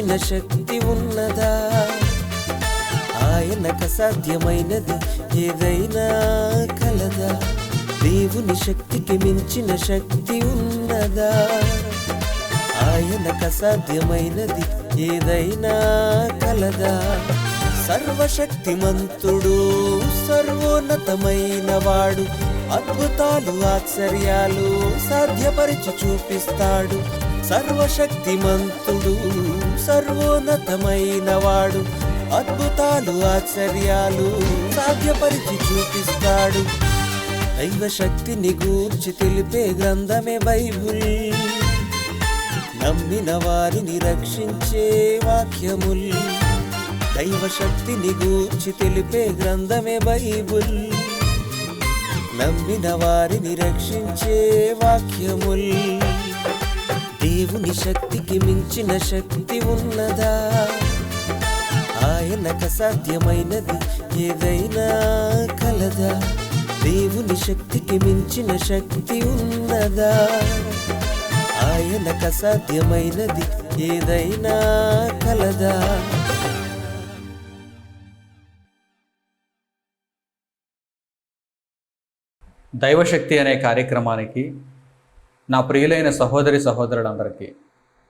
మించిన శక్తి ఉన్నదా? ఆయనకు అసాధ్యమైనది ఏదైనా కలదా? దేవుని శక్తికి మించిన శక్తి ఉన్నదా? ఆయనకు అసాధ్యమైనది ఏదైనా కలదా? సర్వశక్తిమంతుడు సర్వోన్నతమైన వాడు అద్భుతాలు ఆశ్చర్యాలు సాధ్యపరిచి చూపిస్తాడు. సర్వశక్తిమంతుడు సర్వోన్నతమైన వాడు అద్భుతాలు ఆశ్చర్యాలు సాధ్యపరిచి చూపిస్తాడు. దైవ శక్తిని గూర్చి తెలిపే గ్రంథమే బైబుల్. నమ్మిన వారిని రక్షించే వాక్యముల్. దైవ శక్తిని గూర్చి తెలిపే గ్రంథమే బైబుల్. నమ్మిన వారిని రక్షించే వాక్యముల్. దేవుని శక్తికి మించిన శక్తి ఉన్నదా? ఆయనకు సాధ్యమైనది ఏదైనా కలదా? దేవుని శక్తికి మించిన శక్తి ఉన్నదా? ఆయనకు సాధ్యమైనది ఏదైనా కలదా? దైవశక్తి అనే కార్యక్రమానికి నా ప్రియులైన సహోదరి సహోదరులందరికీ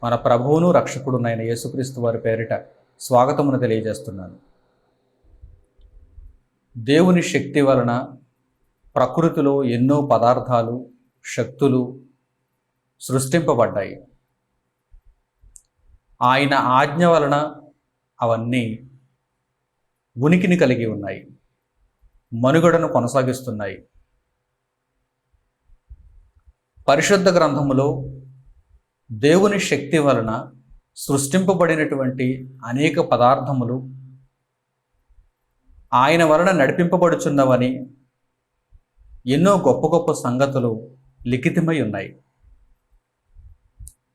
మన ప్రభువును రక్షకుడునైన యేసుక్రీస్తు వారి పేరిట స్వాగతమును తెలియజేస్తున్నాను. దేవుని శక్తి వలన ప్రకృతిలో ఎన్నో పదార్థాలు శక్తులు సృష్టింపబడ్డాయి. ఆయన ఆజ్ఞ వలన అవన్నీ ఉనికిని కలిగి ఉన్నాయి. మనుగడను కొనసాగిస్తున్నాయి. పరిశుద్ధ గ్రంథములో దేవుని శక్తి వలన సృష్టింపబడినటువంటి అనేక పదార్థములు ఆయన వలన నడిపింపబడుచున్నవని ఎన్నో గొప్ప గొప్ప సంగతులు లిఖితమై ఉన్నాయి.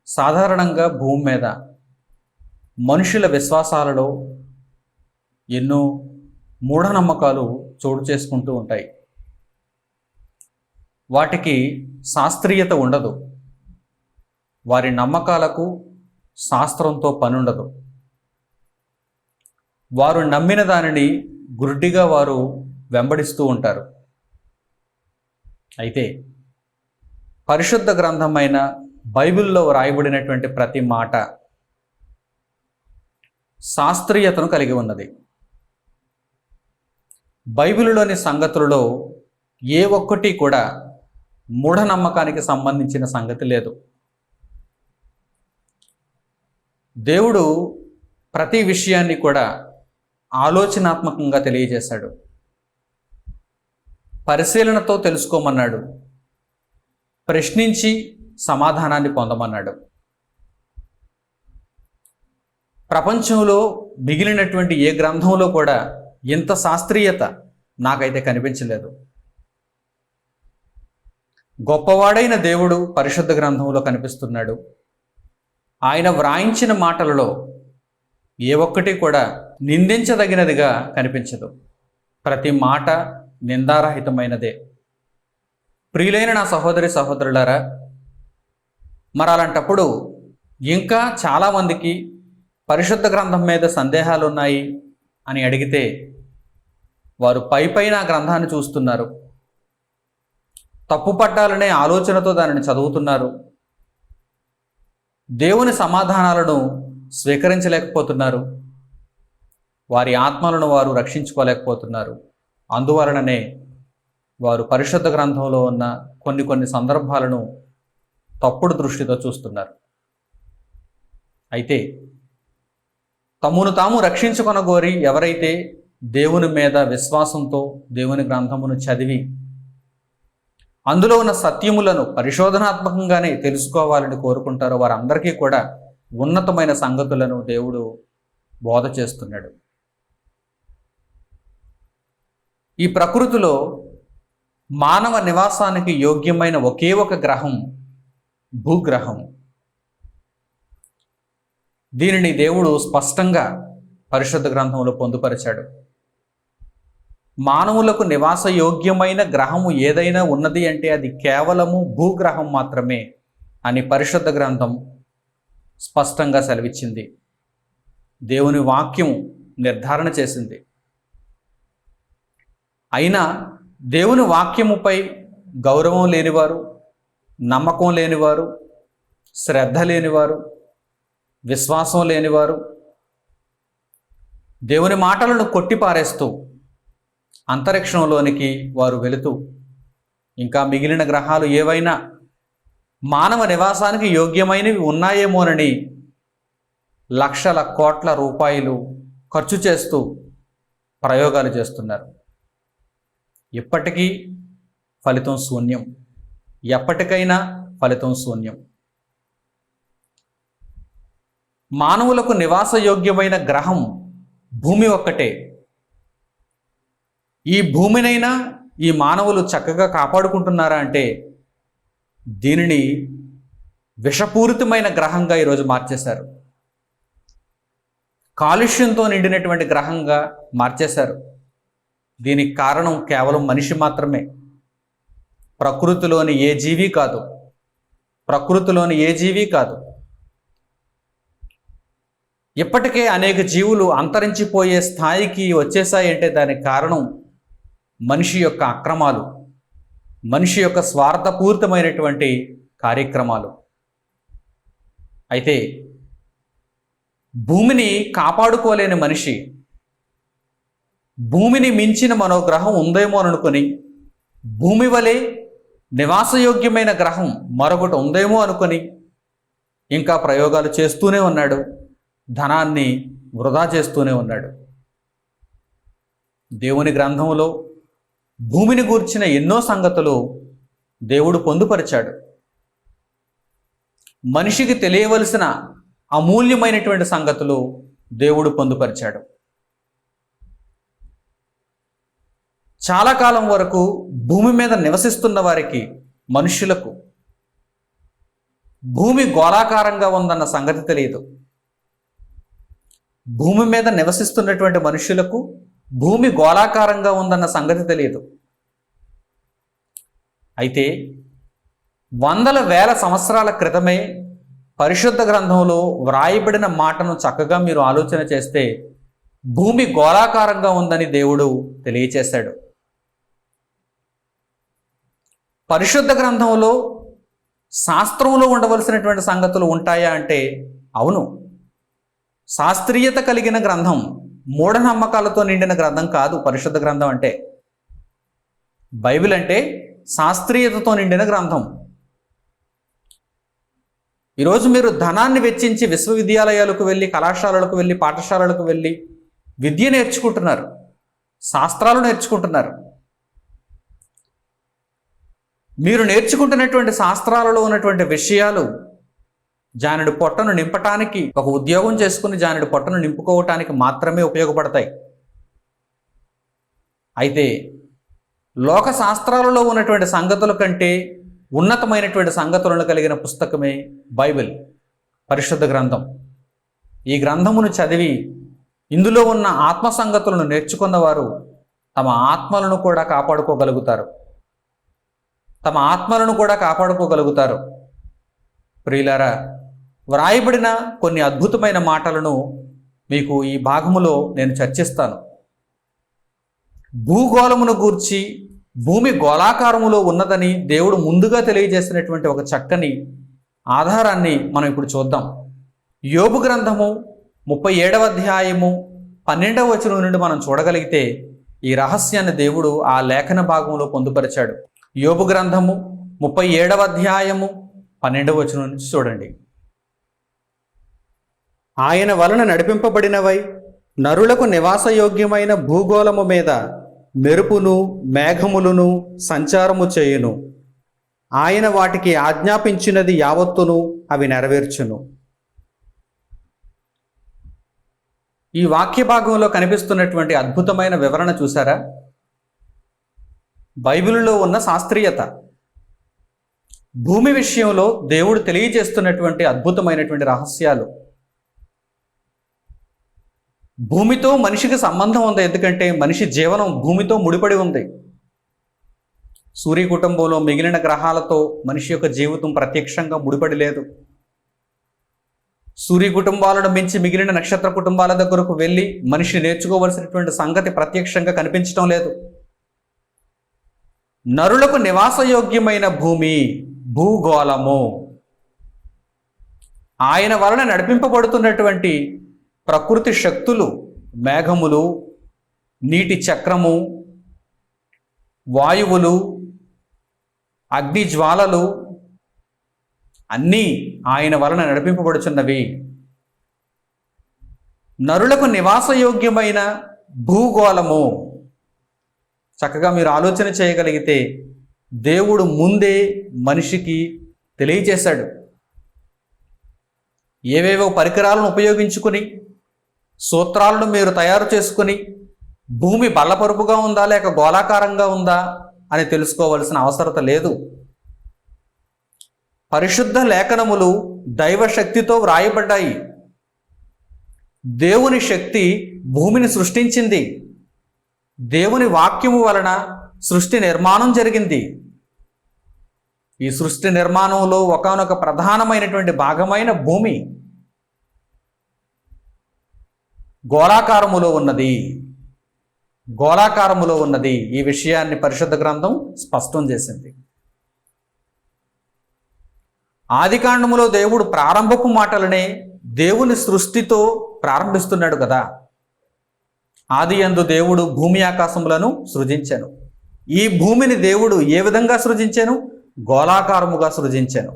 సాధారణంగా భూమి మీద మనుషుల విశ్వాసాలలో ఎన్నో మూఢనమ్మకాలు చోటు చేసుకుంటూ ఉంటాయి. వాటికి శాస్త్రీయత ఉండదు. వారి నమ్మకాలకు శాస్త్రంతో పనుండదు. వారు నమ్మిన దానిని గుడ్డిగా వారు వెంబడిస్తూ ఉంటారు. అయితే పరిశుద్ధ గ్రంథమైన బైబిల్లో వ్రాయబడినటువంటి ప్రతి మాట శాస్త్రీయతను కలిగి ఉన్నది. బైబిల్లోని సంగతులలో ఏ ఒక్కటి కూడా మూఢనమ్మకానికి సంబంధించిన సంగతి లేదు. దేవుడు ప్రతి విషయాన్ని కూడా ఆలోచనాత్మకంగా తెలియజేశాడు. పరిశీలనతో తెలుసుకోమన్నాడు. ప్రశ్నించి సమాధానాన్ని పొందమన్నాడు. ప్రపంచంలో మిగిలినటువంటి ఏ గ్రంథంలో కూడా ఇంత శాస్త్రీయత నాకైతే కనిపించలేదు. గొప్పవాడైన దేవుడు పరిశుద్ధ గ్రంథంలో కనిపిస్తున్నాడు. ఆయన వ్రాయించిన మాటలలో ఏ ఒక్కటి కూడా నిందించదగినదిగా కనిపించదు. ప్రతి మాట నిందారహితమైనదే. ప్రియులైన నా సహోదరి సహోదరులారా మరి అలాంటప్పుడు ఇంకా చాలామందికి పరిశుద్ధ గ్రంథం మీద సందేహాలు ఉన్నాయి అని అడిగితే వారు పై పైన గ్రంథాన్ని చూస్తున్నారు. తప్పు పట్టాలనే ఆలోచనతో దానిని చదువుతున్నారు. దేవుని సమాధానాలను స్వీకరించలేకపోతున్నారు. వారి ఆత్మలను వారు రక్షించుకోలేకపోతున్నారు. అందువలననే వారు పరిశుద్ధ గ్రంథంలో ఉన్న కొన్ని కొన్ని సందర్భాలను తప్పుడు దృష్టితో చూస్తున్నారు. అయితే తమను తాము రక్షించుకొనగోరి ఎవరైతే దేవుని మీద విశ్వాసంతో దేవుని గ్రంథమును చదివి అందులో ఉన్న సత్యములను పరిశోధనాత్మకంగానే తెలుసుకోవాలని కోరుకుంటారో వారందరికీ కూడా ఉన్నతమైన సంగతులను దేవుడు బోధ చేస్తున్నాడు. ఈ ప్రకృతిలో మానవ నివాసానికి యోగ్యమైన ఒకే ఒక గ్రహం భూగ్రహం. దీనిని దేవుడు స్పష్టంగా పరిశుద్ధ గ్రంథంలో పొందుపరిచాడు. మానవులకు నివాసయోగ్యమైన గ్రహము ఏదైనా ఉన్నది అంటే అది కేవలము భూగ్రహం మాత్రమే అని పరిశుద్ధ గ్రంథం స్పష్టంగా సెలవిచ్చింది. దేవుని వాక్యం నిర్ధారణ చేసింది. అయినా దేవుని వాక్యముపై గౌరవం లేనివారు నమ్మకం లేనివారు శ్రద్ధ లేనివారు విశ్వాసం లేనివారు దేవుని మాటలను కొట్టిపారేస్తూ అంతరిక్షంలోనికి వారు వెళుతూ ఇంకా మిగిలిన గ్రహాలు ఏవైనా మానవ నివాసానికి యోగ్యమైనవి ఉన్నాయేమోనని లక్షల కోట్ల రూపాయలు ఖర్చు చేస్తూ ప్రయోగాలు చేస్తున్నారు. ఇప్పటికీ ఫలితం శూన్యం. ఎప్పటికైనా ఫలితం శూన్యం. మానవులకు నివాసయోగ్యమైన గ్రహం భూమి ఒక్కటే. ఈ భూమినైనా ఈ మానవులు చక్కగా కాపాడుకుంటున్నారా అంటే దీనిని విషపూరితమైన గ్రహంగా ఈరోజు మార్చేశారు. కాలుష్యంతో నిండినటువంటి గ్రహంగా మార్చేశారు. దీనికి కారణం కేవలం మనిషి మాత్రమే. ప్రకృతిలోని ఏ జీవి కాదు. ప్రకృతిలోని ఏ జీవి కాదు. ఇప్పటికే అనేక జీవులు అంతరించిపోయే స్థాయికి వచ్చేసాయంటే దానికి కారణం మనిషి యొక్క అక్రమాలు మనిషి యొక్క స్వార్థపూరితమైనటువంటి కార్యక్రమాలు. అయితే భూమిని కాపాడుకోలేని మనిషి భూమిని మించిన మరో గ్రహం ఉందేమో అనుకుని భూమి వలె నివాసయోగ్యమైన గ్రహం మరొకటి ఉందేమో అనుకొని ఇంకా ప్రయోగాలు చేస్తూనే ఉన్నాడు ధనాన్ని వృధా చేస్తూనే ఉన్నాడు. దేవుని గ్రంథంలో భూమిని గూర్చిన ఎన్నో సంగతులు దేవుడు పొందుపరిచాడు. మనిషికి తెలియవలసిన అమూల్యమైనటువంటి సంగతులు దేవుడు పొందుపరిచాడు. చాలా కాలం వరకు భూమి మీద నివసిస్తున్న వారికి మనుష్యులకు భూమి గోళాకారంగా ఉందన్న సంగతి తెలియదు. భూమి మీద నివసిస్తున్నటువంటి మనుషులకు భూమి గోళాకారంగా ఉందన్న సంగతి తెలియదు. అయితే వందల వేల సంవత్సరాల క్రితమే పరిశుద్ధ గ్రంథంలో వ్రాయబడిన మాటను చక్కగా మీరు ఆలోచన చేస్తే భూమి గోళాకారంగా ఉందని దేవుడు తెలియచేశాడు. పరిశుద్ధ గ్రంథంలో శాస్త్రంలో ఉండవలసినటువంటి సంగతులు ఉంటాయా అంటే అవును. శాస్త్రీయత కలిగిన గ్రంథం మూఢనమ్మకాలతో నిండిన గ్రంథం కాదు పరిశుద్ధ గ్రంథం అంటే. బైబిల్ అంటే శాస్త్రీయతతో నిండిన గ్రంథం. ఈరోజు మీరు ధనాన్ని వెచ్చించి విశ్వవిద్యాలయాలకు వెళ్ళి కళాశాలలకు వెళ్ళి పాఠశాలలకు వెళ్ళి విద్య నేర్చుకుంటున్నారు. శాస్త్రాలు నేర్చుకుంటున్నారు. మీరు నేర్చుకుంటున్నటువంటి శాస్త్రాలలో ఉన్నటువంటి విషయాలు జానుడి పొట్టను నింపటానికి ఒక ఉద్యోగం చేసుకుని జానుడి పొట్టను నింపుకోవటానికి మాత్రమే ఉపయోగపడతాయి. అయితే లోక శాస్త్రాలలో ఉన్నటువంటి సంగతుల కంటే ఉన్నతమైనటువంటి సంగతులను కలిగిన పుస్తకమే బైబిల్ పరిశుద్ధ గ్రంథం. ఈ గ్రంథమును చదివి ఇందులో ఉన్న ఆత్మ సంగతులను నేర్చుకున్నవారు తమ ఆత్మలను కూడా కాపాడుకోగలుగుతారు. తమ ఆత్మలను కూడా కాపాడుకోగలుగుతారు. ప్రియులారా వ్రాయబడిన కొన్ని అద్భుతమైన మాటలను మీకు ఈ భాగములో నేను చర్చిస్తాను. భూగోళమును గూర్చి భూమి గోళాకారములో ఉన్నదని దేవుడు ముందుగా తెలియజేసినటువంటి ఒక చక్కని ఆధారాన్ని మనం ఇప్పుడు చూద్దాం. యోబు గ్రంథము ముప్పై ఏడవ అధ్యాయము పన్నెండవ వచనం నుండి మనం చూడగలిగితే ఈ రహస్యాన్ని దేవుడు ఆ లేఖన భాగంలో పొందుపరిచాడు. యోబు గ్రంథము ముప్పై ఏడవ అధ్యాయము పన్నెండవ వచనం నుంచి చూడండి. ఆయన వలన నడిపింపబడినవై నరులకు నివాసయోగ్యమైన భూగోళము మీద మెరుపును మేఘములను సంచారము చేయును. ఆయన వాటికి ఆజ్ఞాపించినది యావత్తును అవి నెరవేర్చును. ఈ వాక్య భాగంలో కనిపిస్తున్నటువంటి అద్భుతమైన వివరణ చూసారా బైబిల్లో ఉన్న శాస్త్రీయత. భూమి విషయంలో దేవుడు తెలియజేస్తున్నటువంటి అద్భుతమైనటువంటి రహస్యాలు. భూమితో మనిషికి సంబంధం ఉంది. ఎందుకంటే మనిషి జీవనం భూమితో ముడిపడి ఉంది. సూర్య కుటుంబంలో మిగిలిన గ్రహాలతో మనిషి యొక్క జీవితం ప్రత్యక్షంగా ముడిపడి లేదు. సూర్య కుటుంబాలను మించి మిగిలిన నక్షత్ర కుటుంబాల దగ్గరకు వెళ్ళి మనిషి నేర్చుకోవలసినటువంటి సంగతి ప్రత్యక్షంగా కనిపించడం లేదు. నరులకు నివాసయోగ్యమైన భూమి భూగోళము. ఆయన వలన నడిపింపబడుతున్నటువంటి ప్రకృతి శక్తులు మేఘములు నీటి చక్రము వాయువులు అగ్ని జ్వాలలు అన్నీ ఆయన వలన నడిపింపబడుచున్నవి. నరులకు నివాసయోగ్యమైన భూగోళము. చక్కగా మీరు ఆలోచన చేయగలిగితే దేవుడు ముందే మనిషికి తెలియజేశాడు. ఏవేవో పరికరాలను ఉపయోగించుకుని సూత్రాలను మీరు తయారు చేసుకుని భూమి బల్లపరుపుగా ఉందా లేక గోళాకారంగా ఉందా అని తెలుసుకోవలసిన అవసరత లేదు. పరిశుద్ధ లేఖనములు దైవశక్తితో వ్రాయబడ్డాయి. దేవుని శక్తి భూమిని సృష్టించింది. దేవుని వాక్యము వలన సృష్టి నిర్మాణం జరిగింది. ఈ సృష్టి నిర్మాణంలో ఒకనొక ప్రధానమైనటువంటి భాగమైన భూమి గోళాకారములో ఉన్నది. గోళాకారములో ఉన్నది. ఈ విషయాన్ని పరిశుద్ధ గ్రంథం స్పష్టం చేసింది. ఆదికాండములో దేవుడు ప్రారంభపు మాటలనే దేవుని సృష్టితో ప్రారంభిస్తున్నాడు కదా. ఆది యందు దేవుడు భూమి ఆకాశములను సృజించాను. ఈ భూమిని దేవుడు ఏ విధంగా సృజించాను? గోళాకారముగా సృజించాను.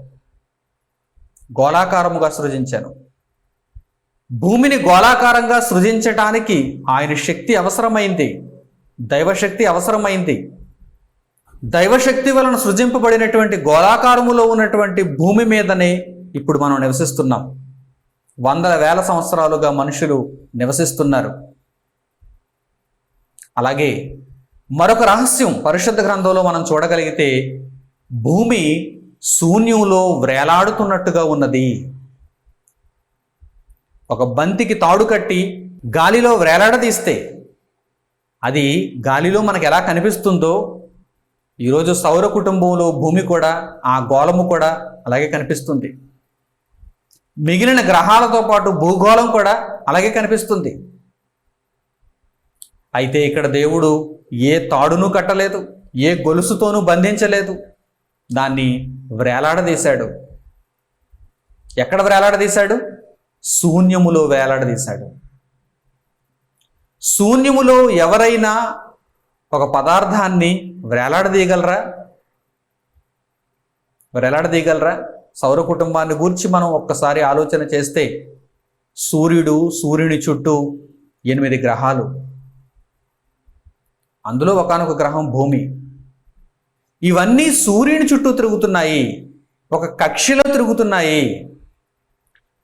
గోళాకారముగా సృజించాను. భూమిని గోళాకారంగా సృజించటానికి ఆయన శక్తి అవసరమైంది. దైవశక్తి అవసరమైంది. దైవశక్తి వలన సృజింపబడినటువంటి గోళాకారములో ఉన్నటువంటి భూమి మీదనే ఇప్పుడు మనం నివసిస్తున్నాం. వందల వేల సంవత్సరాలుగా మనుషులు నివసిస్తున్నారు. అలాగే మరొక రహస్యం పరిశుద్ధ గ్రంథంలో మనం చూడగలిగితే భూమి శూన్యంలో వ్రేలాడుతున్నట్టుగా ఉన్నది. ఒక బంతికి తాడు కట్టి గాలిలో వ్రేలాడదీస్తే అది గాలిలో మనకు ఎలా కనిపిస్తుందో ఈరోజు సౌర కుటుంబంలో భూమి కూడా ఆ గోళము కూడా అలాగే కనిపిస్తుంది. మిగిలిన గ్రహాలతో పాటు భూగోళం కూడా అలాగే కనిపిస్తుంది. అయితే ఇక్కడ దేవుడు ఏ తాడును కట్టలేదు ఏ గొలుసుతోనూ బంధించలేదు దాన్ని వ్రేలాడదీశాడు ఎక్కడ వ్రేలాడదీశాడు శూన్యములో వేలాడదీశాడు. శూన్యములో ఎవరైనా ఒక పదార్థాన్ని వేలాడదీయగలరా? వేలాడదీయగలరా? సౌర కుటుంబాన్ని గూర్చి మనం ఒక్కసారి ఆలోచన చేస్తే సూర్యుడు సూర్యుని చుట్టూ ఎనిమిది గ్రహాలు. అందులో ఒకనొక గ్రహం భూమి. ఇవన్నీ సూర్యుని చుట్టూ తిరుగుతున్నాయి. ఒక కక్షిలో తిరుగుతున్నాయి.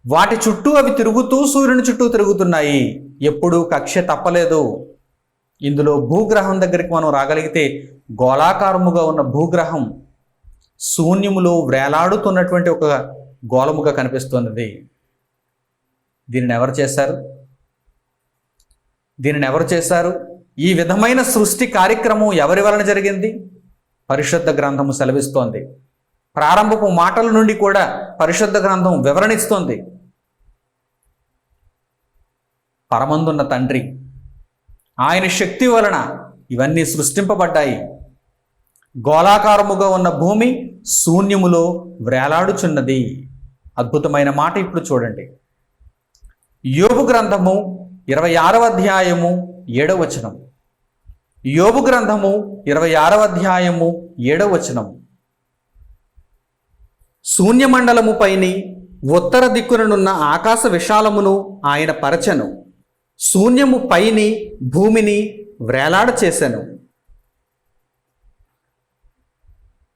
వాటి చుట్టూ అవి తిరుగుతూ సూర్యుని చుట్టూ తిరుగుతున్నాయి. ఎప్పుడూ కక్ష తప్పలేదు. ఇందులో భూగ్రహం దగ్గరికి మనం రాగలిగితే గోళాకారముగా ఉన్న భూగ్రహం శూన్యములో వేలాడుతున్నటువంటి ఒక గోళముగా కనిపిస్తున్నది. దీనిని ఎవరు చేశారు? దీనిని ఎవరు చేశారు? ఈ విధమైన సృష్టి కార్యక్రమం ఎవరి వలన జరిగింది? పరిశుద్ధ గ్రంథము సెలవిస్తోంది. ప్రారంభపు మాటల నుండి కూడా పరిశుద్ధ గ్రంథం వివరణిస్తోంది. పరమందున్న తండ్రి. ఆయన శక్తి వలన ఇవన్నీ సృష్టింపబడ్డాయి. గోళాకారముగా ఉన్న భూమి శూన్యములో వ్రేలాడుచున్నది. అద్భుతమైన మాట ఇప్పుడు చూడండి. యోగు గ్రంథము ఇరవై ఆరవ అధ్యాయము ఏడవ వచనం. యోగు గ్రంథము ఇరవై ఆరవ అధ్యాయము ఏడవ వచనం. శూన్యమండలము పైని ఉత్తర దిక్కుననున్న ఆకాశ విశాలమును ఆయన పరచను. శూన్యము పైని భూమిని వ్రేలాడ చేశాను.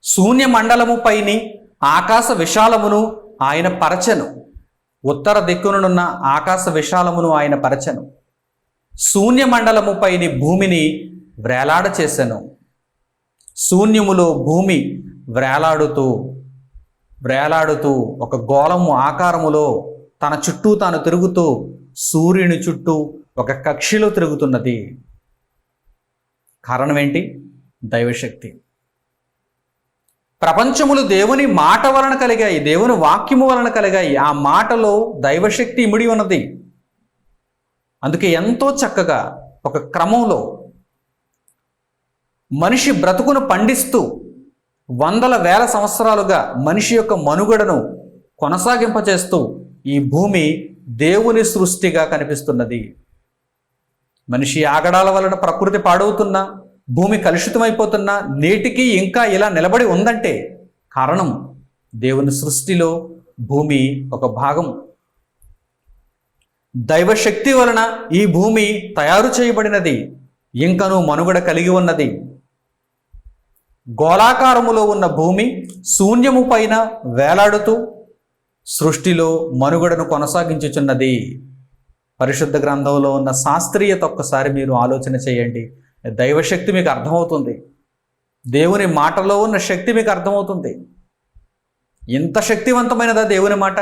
శూన్య మండలము పైని ఆకాశ విశాలమును ఆయన పరచను. ఉత్తర దిక్కునున్న ఆకాశ విశాలమును ఆయన పరచను. శూన్య మండలము పైని భూమిని వ్రేలాడ చేశాను. శూన్యములో భూమి వ్రేలాడుతూ వ్రేలాడుతూ ఒక గోళము ఆకారములో తన చుట్టూ తాను తిరుగుతూ సూర్యుని చుట్టూ ఒక కక్షిలో తిరుగుతున్నది. కారణం ఏంటి దైవశక్తి. ప్రపంచములు దేవుని మాట వలన కలిగాయి దేవుని వాక్యము వలన కలిగాయి. ఆ మాటలో దైవశక్తి ఇమిడి ఉన్నది. అందుకే ఎంతో చక్కగా ఒక క్రమంలో మనిషి బ్రతుకును పండిస్తూ వందల వేల సంవత్సరాలుగా మనిషి యొక్క మనుగడను కొనసాగింపచేస్తూ ఈ భూమి దేవుని సృష్టిగా కనిపిస్తున్నది. మనిషి ఆగడాల వలన ప్రకృతి పాడవుతున్నా భూమి కలుషితమైపోతున్నా నేటికి ఇంకా ఇలా నిలబడి ఉందంటే కారణం దేవుని సృష్టిలో భూమి ఒక భాగం. దైవశక్తి వలన ఈ భూమి తయారు చేయబడినది ఇంకను మనుగడ కలిగి ఉన్నది. గోళాకారములో ఉన్న భూమి శూన్యము పైన వేలాడుతూ సృష్టిలో మనుగడను కొనసాగించుచున్నది. పరిశుద్ధ గ్రంథంలో ఉన్న శాస్త్రీయత ఒక్కసారి మీరు ఆలోచన చేయండి. దైవశక్తి మీకు అర్థమవుతుంది. దేవుని మాటలో ఉన్న శక్తి మీకు అర్థమవుతుంది. ఇంత శక్తివంతమైనదా దేవుని మాట?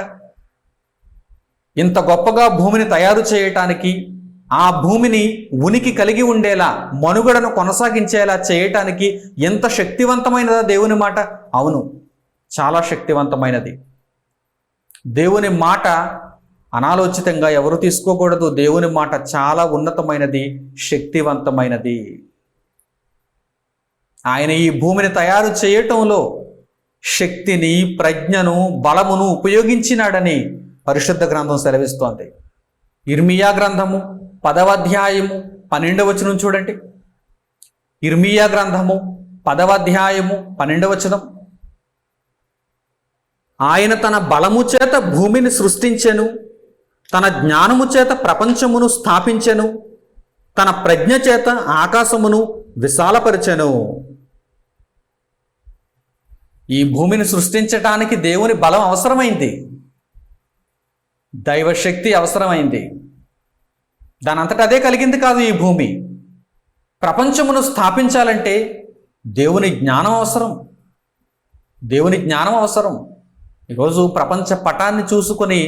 ఇంత గొప్పగా భూమిని తయారు చేయటానికి ఆ భూమిని ఉనికి కలిగి ఉండేలా మనుగడను కొనసాగించేలా చేయటానికి ఎంత శక్తివంతమైనదా దేవుని మాట? అవును. చాలా శక్తివంతమైనది. దేవుని మాట అనాలోచితంగా ఎవరు తీసుకోకూడదు. దేవుని మాట చాలా ఉన్నతమైనది శక్తివంతమైనది. ఆయన ఈ భూమిని తయారు చేయటంలో శక్తిని ప్రజ్ఞను బలమును ఉపయోగించినాడని పరిశుద్ధ గ్రంథం సెలవిస్తోంది. ఇర్మియా గ్రంథము పదవ అధ్యాయము పన్నెండవ వచనం చూడండి. ఇర్మియా గ్రంథము పదవ అధ్యాయము పన్నెండవ వచనం. ఆయన తన బలము చేత భూమిని సృష్టించెను తన జ్ఞానము చేత ప్రపంచమును స్థాపించెను తన ప్రజ్ఞ చేత ఆకాశమును విశాలపరిచెను. ఈ భూమిని సృష్టించటానికి దేవుని బలం అవసరమైంది. దైవశక్తి అవసరమైంది. దాని అదే కలిగింది కాదు ఈ భూమి. ప్రపంచమును స్థాపించాలంటే దేవుని జ్ఞానం అవసరం. దేవుని జ్ఞానం అవసరం. ఈరోజు ప్రపంచ పటాన్ని చూసుకొని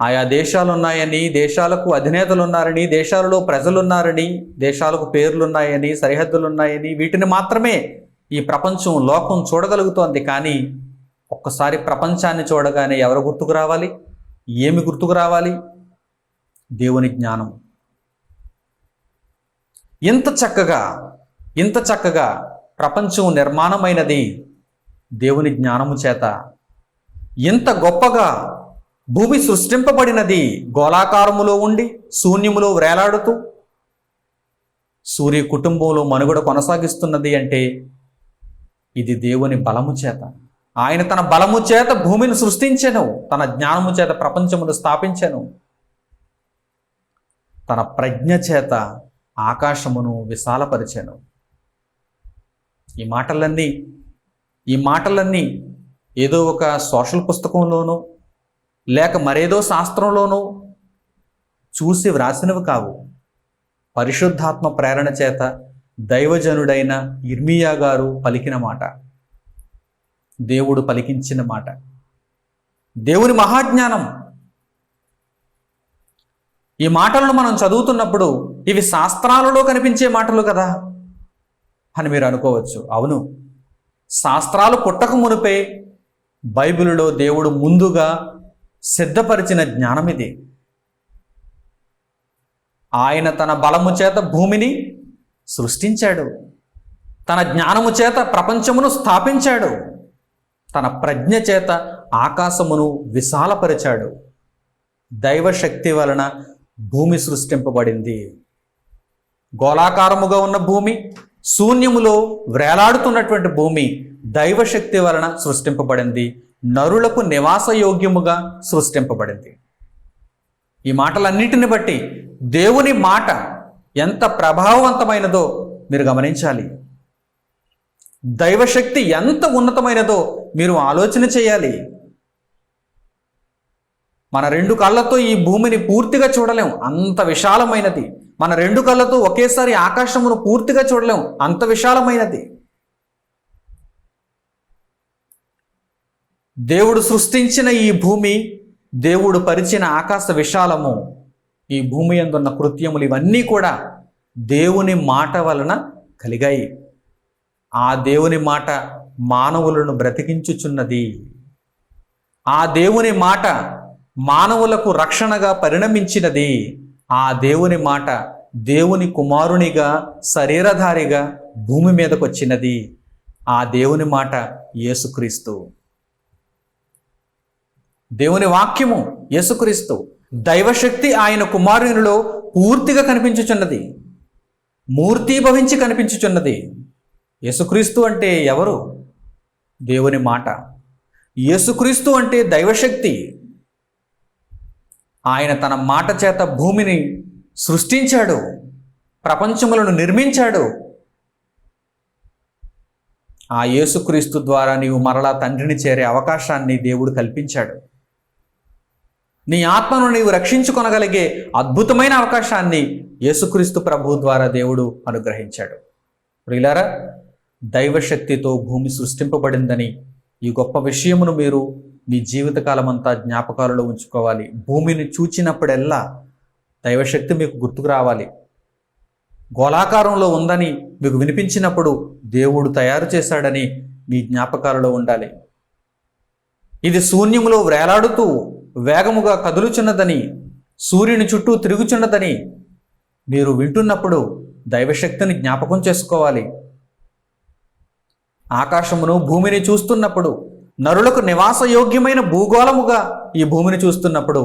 ఆయా దేశాలు ఉన్నాయని దేశాలకు అధినేతలు ఉన్నారని దేశాలలో ప్రజలు ఉన్నారని దేశాలకు పేర్లు ఉన్నాయని సరిహద్దులు ఉన్నాయని వీటిని మాత్రమే ఈ ప్రపంచం లోకం చూడగలుగుతోంది. కానీ ఒక్కసారి ప్రపంచాన్ని చూడగానే ఎవరు గుర్తుకు రావాలి? ఏమి గుర్తుకు రావాలి? దేవుని జ్ఞానం. ఇంత చక్కగా ఇంత చక్కగా ప్రపంచం నిర్మాణమైనది దేవుని జ్ఞానము చేత ఇంత గొప్పగా భూమి సృష్టింపబడినది గోళాకారములో ఉండి శూన్యములో వేలాడుతూ సూర్య కుటుంబంలో మనుగడ కొనసాగిస్తున్నది అంటే ఇది దేవుని బలము చేత. ఆయన తన బలము చేత భూమిని సృష్టించెను. తన జ్ఞానము చేత ప్రపంచమును స్థాపించెను. తన ప్రజ్ఞ చేత ఆకాశమును విశాలపరిచెను. ఈ మాటలన్నీ ఈ మాటలన్నీ ఏదో ఒక సోషల్ పుస్తకంలోనో లేక మరేదో శాస్త్రంలోనో చూసి వ్రాసినవి కావు. పరిశుద్ధాత్మ ప్రేరణ చేత దైవజనుడైన ఇర్మియా గారు పలికిన మాట. దేవుడు పలికించిన మాట. దేవుని మహాజ్ఞానం. ఈ మాటలను మనం చదువుతున్నప్పుడు ఇవి శాస్త్రాలలో కనిపించే మాటలు కదా అని మీరు అనుకోవచ్చు. అవును. శాస్త్రాలు పుట్టక మునిపే బైబిలులో దేవుడు ముందుగా సిద్ధపరిచిన జ్ఞానం ఇది. ఆయన తన బలము చేత భూమిని సృష్టించాడు. తన జ్ఞానము చేత ప్రపంచమును స్థాపించాడు. తన ప్రజ్ఞ చేత ఆకాశమును విశాలపరిచాడు. దైవశక్తి వలన భూమి సృష్టింపబడింది. గోళాకారముగా ఉన్న భూమి శూన్యములో వ్రేలాడుతున్నటువంటి భూమి దైవశక్తి వలన సృష్టింపబడింది. నరులకు నివాసయోగ్యముగా సృష్టింపబడింది. ఈ మాటలన్నిటిని బట్టి దేవుని మాట ఎంత ప్రభావవంతమైనదో మీరు గమనించాలి. దైవశక్తి ఎంత ఉన్నతమైనదో మీరు ఆలోచన చేయాలి. మన రెండు కళ్ళతో ఈ భూమిని పూర్తిగా చూడలేం. అంత విశాలమైనది. మన రెండు కళ్ళతో ఒకేసారి ఆకాశమును పూర్తిగా చూడలేం. అంత విశాలమైనది. దేవుడు సృష్టించిన ఈ భూమి దేవుడు పరిచిన ఆకాశ విశాలము ఈ భూమి ఎందున్న కృత్యములు ఇవన్నీ కూడా దేవుని మాట వలన కలిగాయి. ఆ దేవుని మాట మానవులను బ్రతికించుచున్నది. ఆ దేవుని మాట మానవులకు రక్షణగా పరిణమించినది. ఆ దేవుని మాట దేవుని కుమారునిగా శరీరధారిగా భూమి మీదకు వచ్చినది. ఆ దేవుని మాట యేసుక్రీస్తు. దేవుని వాక్యము యేసుక్రీస్తు. దైవశక్తి ఆయన కుమారునిలో పూర్తిగా కనిపించుచున్నది. మూర్తీభవించి కనిపించుచున్నది. యేసుక్రీస్తు అంటే ఎవరు? దేవుని మాట. యేసుక్రీస్తు అంటే దైవశక్తి. ఆయన తన మాట చేత భూమిని సృష్టించాడు ప్రపంచములను నిర్మించాడు. ఆ యేసుక్రీస్తు ద్వారా నీవు మరలా తండ్రిని చేరే అవకాశాన్ని దేవుడు కల్పించాడు. నీ ఆత్మను నీవు రక్షించుకొనగలిగే అద్భుతమైన అవకాశాన్ని యేసుక్రీస్తు ప్రభు ద్వారా దేవుడు అనుగ్రహించాడు. ప్రియులారా దైవశక్తితో భూమి సృష్టింపబడిందని ఈ గొప్ప విషయమును మీరు మీ జీవితకాలమంతా జ్ఞాపకాలలో ఉంచుకోవాలి. భూమిని చూచినప్పుడెల్లా దైవశక్తి మీకు గుర్తుకు రావాలి. గోళాకారంలో ఉందని మీకు వినిపించినప్పుడు దేవుడు తయారు చేశాడని మీ జ్ఞాపకాలలో ఉండాలి. ఇది శూన్యములో వేలాడుతూ వేగముగా కదులుచున్నదని సూర్యుని చుట్టూ తిరుగుచున్నదని మీరు వింటున్నప్పుడు దైవశక్తిని జ్ఞాపకం చేసుకోవాలి. ఆకాశమును భూమిని చూస్తున్నప్పుడు నరులకు నివాసయోగ్యమైన భూగోళముగా ఈ భూమిని చూస్తున్నప్పుడు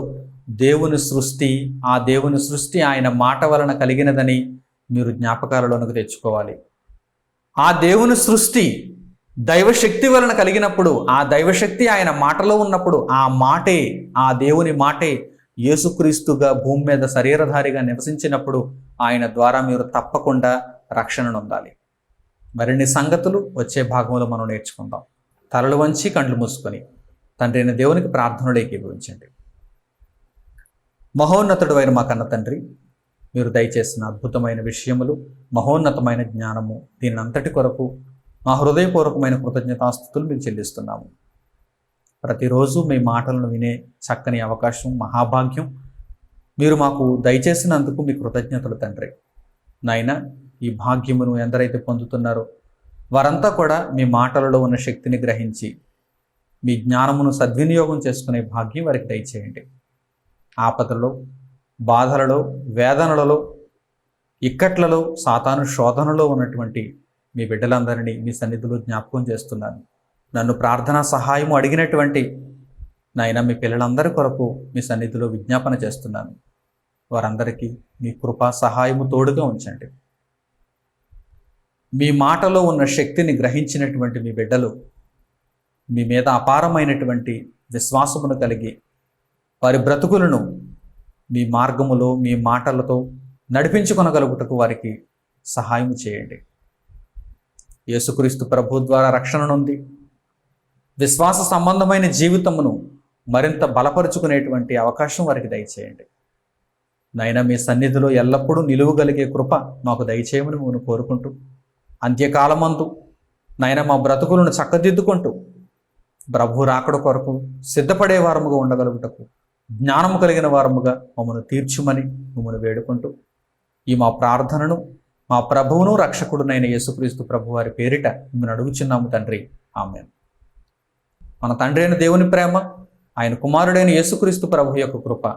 దేవుని సృష్టి ఆ దేవుని సృష్టి ఆయన మాట వలన కలిగినదని మీరు జ్ఞాపకాలలోనికి తెచ్చుకోవాలి. ఆ దేవుని సృష్టి దైవశక్తి వలన కలిగినప్పుడు ఆ దైవశక్తి ఆయన మాటలో ఉన్నప్పుడు ఆ మాటే ఆ దేవుని మాటే యేసుక్రీస్తుగా భూమి మీద శరీరధారిగా నివసించినప్పుడు ఆయన ద్వారా మీరు తప్పకుండా రక్షణను పొందాలి మరిన్ని సంగతులు వచ్చే భాగంలో మనం నేర్చుకుందాం. తలలు వంచి కండ్లు మూసుకొని తండ్రి అయిన దేవునికి ప్రార్థనలు ఏకీభవించండి. మహోన్నతుడు అయిన మా కన్న తండ్రి మీరు దయచేసిన అద్భుతమైన విషయములు మహోన్నతమైన జ్ఞానము దీని అంతటి కొరకు మా హృదయపూర్వకమైన కృతజ్ఞతాస్థుతులు మీకు చెల్లిస్తున్నాము. ప్రతిరోజు మీ మాటలను వినే చక్కని అవకాశం మహాభాగ్యం మీరు మాకు దయచేసినందుకు మీ కృతజ్ఞతలు తండ్రి. నాయన ఈ భాగ్యమును ఎందరైతే పొందుతున్నారో వారంతా కూడా మీ మాటలలో ఉన్న శక్తిని గ్రహించి మీ జ్ఞానమును సద్వినియోగం చేసుకునే భాగ్యం వారికి దయచేయండి. ఆపదలో బాధలలో వేదనలలో ఇక్కట్లలో సాతాను శోధనలో ఉన్నటువంటి మీ బిడ్డలందరినీ మీ సన్నిధిలో జ్ఞాపకం చేస్తున్నాను. నన్ను ప్రార్థనా సహాయము అడిగినటువంటి నాయన మీ పిల్లలందరి కొరకు మీ సన్నిధిలో విజ్ఞాపన చేస్తున్నాను. వారందరికీ మీ కృపా సహాయము తోడుగా ఉంచండి. మీ మాటలో ఉన్న శక్తిని గ్రహించినటువంటి మీ బిడ్డలు మీ మీద అపారమైనటువంటి విశ్వాసమును కలిగి వారి బ్రతుకులను మీ మార్గములో మీ మాటలతో నడిపించుకొనగలుగుటకు వారికి సహాయం చేయండి. యేసుక్రీస్తు ప్రభు ద్వారా రక్షణ నుండి విశ్వాస సంబంధమైన జీవితమును మరింత బలపరుచుకునేటువంటి అవకాశం వారికి దయచేయండి. నాయన మీ సన్నిధిలో ఎల్లప్పుడూ నిలువగలిగే కృప మాకు దయచేయమని మేము కోరుకుంటూ అంత్యకాలమందు నాయన మా బ్రతుకులను చక్కదిద్దుకుంటూ ప్రభు రాకడ కొరకు సిద్ధపడే వారముగా ఉండగలుగుటకు జ్ఞానము కలిగిన వారముగా మమ్మల్ని తీర్చుమని మమ్మల్ని వేడుకుంటూ ఈ మా ప్రార్థనను మా ప్రభువును రక్షకుడునైన యేసుక్రీస్తు ప్రభు వారి పేరిట మిమ్మల్ని అడుగుచున్నాము తండ్రి. ఆమె మన తండ్రి అయిన దేవుని ప్రేమ ఆయన కుమారుడైన యేసుక్రీస్తు ప్రభు యొక్క కృప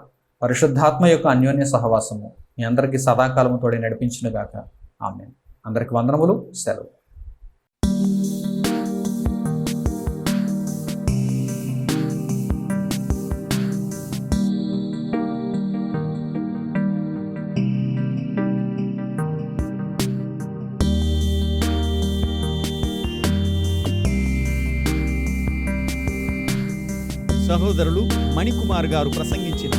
పరిశుద్ధాత్మ యొక్క అన్యోన్య సహవాసము మీ అందరికీ సదాకాలము తోడి నడిపించునుగాక. ఆమె అందరికి వందనములు సెలవు. సహోదరులు మణికుమార్ గారు ప్రసంగించిన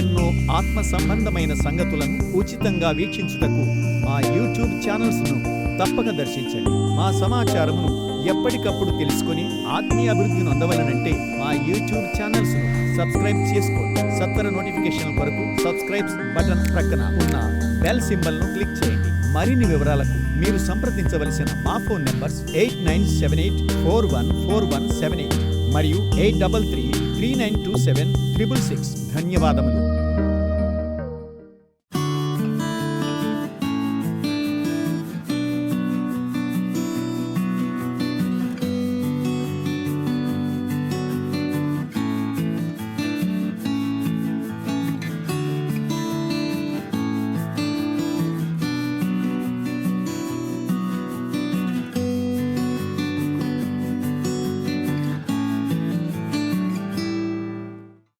ఎన్నో ఆత్మ సంబంధమైన సంగతులను ఉచితంగా వీక్షించుటకు మా యూట్యూబ్ ఛానల్స్ను తప్పక దర్శించండి. మా సమాచారమును ఎప్పటికప్పుడు తెలుసుకొని ఆత్మీయ అభివృద్ధిని అందవలనంటే మా యూట్యూబ్ ఛానల్స్ను సబ్స్క్రైబ్ చేసుకోండి. సత్వర నోటిఫికేషన్ కొరకు సబ్స్క్రైబ్స్ బటన్ ప్రక్కన ఉన్న బెల్ సింబల్ను క్లిక్ చేయండి. మరిన్ని వివరాలకు మీరు సంప్రదించవలసిన మా phone numbers eight nine seven eight four one four one seven eight మరియు eight double three three nine two seven triple six. ధన్యవాదములు.